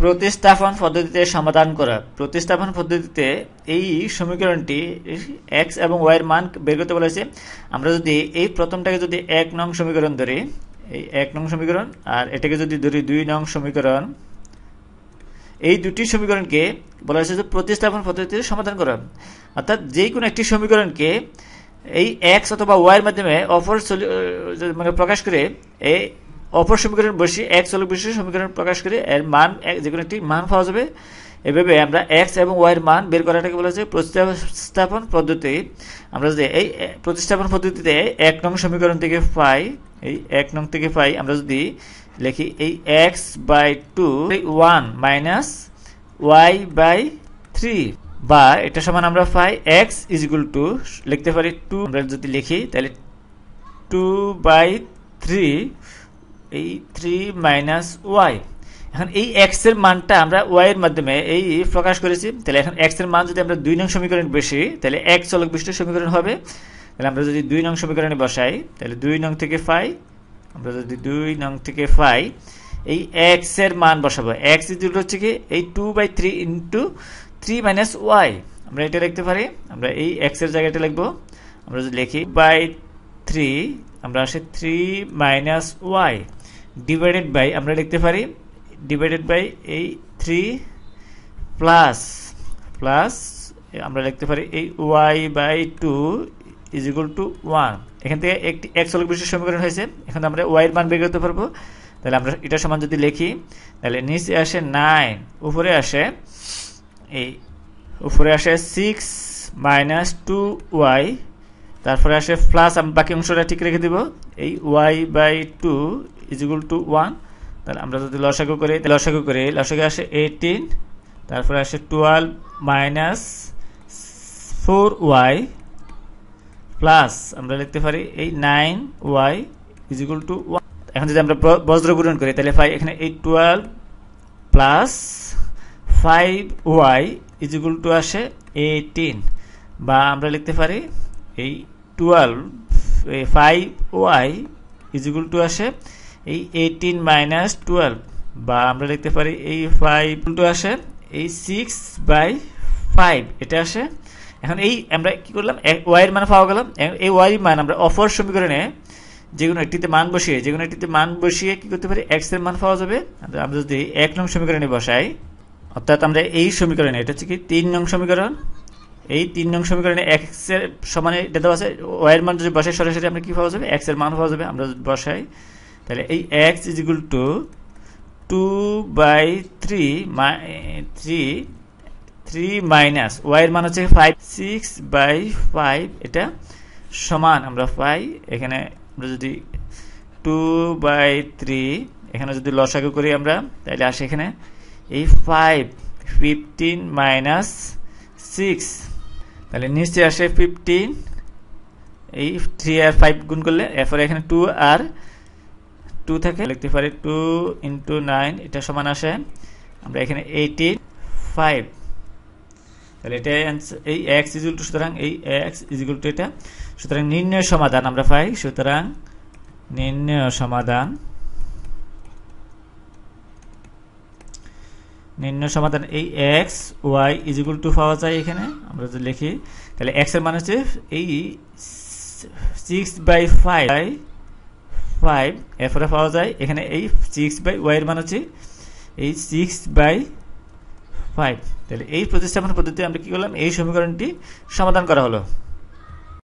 প্রতিস্থাপন পদ্ধতিতে সমাধান করা। প্রতিস্থাপন পদ্ধতিতে এই সমীকরণটি এক্স এবং ওয়াইয়ের মান বের করতে বলেছে। আমরা যদি এই প্রথমটাকে যদি এক নং সমীকরণ ধরি, এই এক নং সমীকরণ আর এটাকে যদি ধরি দুই নং সমীকরণ, এই দুটি সমীকরণকে বলা হয়েছে যে প্রতিস্থাপন পদ্ধতিতে সমাধান করা। অর্থাৎ যে কোনো একটি সমীকরণকে এই এক্স অথবা ওয়াইয়ের মাধ্যমে অপর মানে প্রকাশ করে এই অপর সমীকরণ বসে এক্স হল বিশিষ্ট সমীকরণ প্রকাশ করে এর মান যে কোনো একটি মান পাওয়া যাবে। এভাবে আমরা এক্স এবং ওয়াইয়ের মান বের করাটাকে বলা হচ্ছে প্রতিস্থাপন পদ্ধতি। আমরা যদি এই প্রতিস্থাপন পদ্ধতিতে এক নং সমীকরণ থেকে পাই, এই এক নং থেকে পাই, আমরা যদি লিখি এই X by two one minus Y by three বা এটা সমান আমরা পাই এক্স ইজ ইকুয়াল টু লিখতে পারি টু আমরা যদি লিখি তাহলে টু বাই থ্রি এই থ্রি মাইনাস ওয়াই এখন এই এক্সের মানটা আমরা ওয়াই এর মাধ্যমে এই প্রকাশ করেছি। তাহলে এখন এক্সের মান যদি আমরা দুই নং সমীকরণ বেশি তাহলে এক চলক বিশিষ্ট সমীকরণ হবে। তাহলে আমরা যদি দুই নং সমীকরণে বসাই, তাহলে দুই নং থেকে ফাই আমরা যদি দুই নং থেকে ফাই এই এক্সের মান বসাবো। এক্স ইজ হচ্ছে কি, এই two by three into three minus Y আমরা এটা লিখতে পারি, আমরা এই এক্সের জায়গাটা লিখব। আমরা যদি লিখি বাই থ্রি আমরা আসে three minus Y divided by আমরা লিখতে পারি ডিভাইডেড বাই এই থ্রি প্লাস প্লাস আমরা লিখতে পারি এই Y by two is equal to one এখান থেকে একটি এক চলক বিশেষ সমীকরণ হয়েছে, এখানে আমরা ওয়াইয়ের মান বের করতে পারব। তাহলে আমরা এটা সমান যদি লিখি, তাহলে নিচে আসে নাইন উপরে আসে এই, উপরে আসে সিক্স মাইনাস টু ওয়াই তারপরে আসে প্লাস আমি বাকি অংশটা ঠিক রেখে দিব। এই Y by two is equal to one তাহলে আমরা যদি লসাগু করি লসাগু করি, লসাগু আসে এইটিন তারপরে আসে twelve minus four Y plus আমরা লিখতে পারি এই nine Y is equal to one এখন যদি আমরা বজ্র পূরণ করি, তাহলে পাই এখানে এই twelve plus five Y is equal to আসে এইটিন বা আমরা লিখতে পারি এই twelve five Y is equal to আসে এই এইটিন মাইনাস টুয়েলভ বা আমরা লিখতে পারি এই ফাইভ টু আসে, এই সিক্স বাই ফাইভ এটা আসে। এখন এই আমরা কি করলাম? ওয়াইয়ের মান পাওয়া গেলাম এই ওয়াই মান আমরা অফর সমীকরণে যে কোনো একটিতে মান বসিয়ে, যে কোনো একটিতে মান বসিয়ে কি করতে পারি? এক্সের মান পাওয়া যাবে। আমরা যদি এক নং সমীকরণে বসাই, অর্থাৎ আমরা এই সমীকরণে, এটা হচ্ছে কি তিন নং সমীকরণ, এই তিন নং সমীকরণে এক্সের সমানে এটা দেওয়া আছে ওয়াইয়ের মান যদি বসাই, সরাসরি আমরা কি পাওয়া যাবে? এক্সের মান পাওয়া যাবে। আমরা বসাই তাহলে এই X is equal to two by three three three minus ওয়াইয়ের মান হচ্ছে ফাইভ সিক্স বাই ফাইভ এটা সমান, আমরা পাই এখানে আমরা যদি টু বাই থ্রি এখানে যদি লসাগু করি আমরা, তাহলে আসে এখানে এই ফাইভ ফিফটিন মাইনাস সিক্স তাহলে নিচে আসে ফিফটিন এই থ্রি আর ফাইভ গুণ করলে, এরপরে এখানে টু আর টু থাকে লিখতে পারি টু ইন্টু নাইন এটা সমান আসে, আমরা এখানে এইটিন ফাইভ তাহলে এটা এই এক্স ইজুল টু সুতরাং এই এক্স ইজিকুল টু এটা, সুতরাং নির্ণয় সমাধান আমরা পাই, সুতরাং নির্ণয় সমাধান। নির্ণয় সমাধান, এই এক্স ওয়াই ইজিকুল টু পাওয়া যায় এখানে, আমরা যদি লিখি, তাহলে এক্সের মান হচ্ছে এই six by five by five এরপরে পাওয়া যায়। এখানে এই সিক্স বাই ওয়াই এর মান হচ্ছে এই সিক্স বাই ফাইভ তাহলে এই প্রতিস্থাপন পদ্ধতি আমরা কি করলাম? এই সমীকরণটি সমাধান করা হলো।